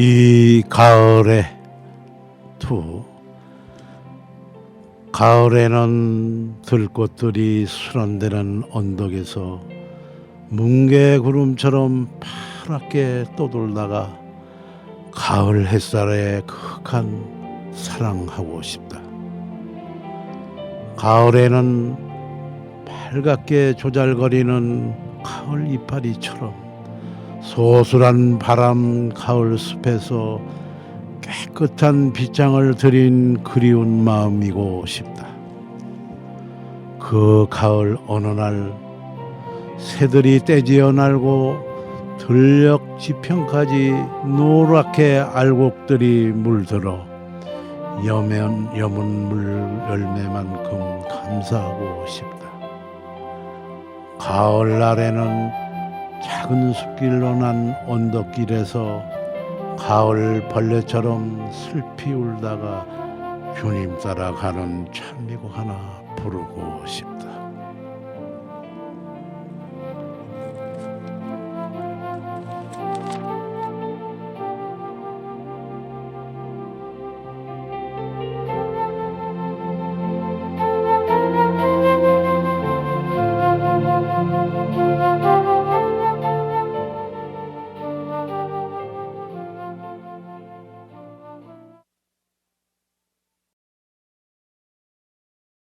이 가을에 투 가을에는 들꽃들이 수란되는 언덕에서 뭉게 구름처럼 파랗게 떠돌다가 가을 햇살에 극한 사랑하고 싶다. 가을에는 밝게 조잘거리는 가을 이파리처럼 소술한 바람 가을 숲에서 깨끗한 빗장을 들인 그리운 마음이고 싶다. 그 가을 어느 날 새들이 떼지어 날고 들녘 지평까지 노랗게 알곡들이 물들어 여면 여문 물 열매만큼 감사하고 싶다. 가을 날에는 작은 숲길로 난 언덕길에서 가을 벌레처럼 슬피 울다가 주님 따라 가는 찬미곡 하나 부르고 싶다.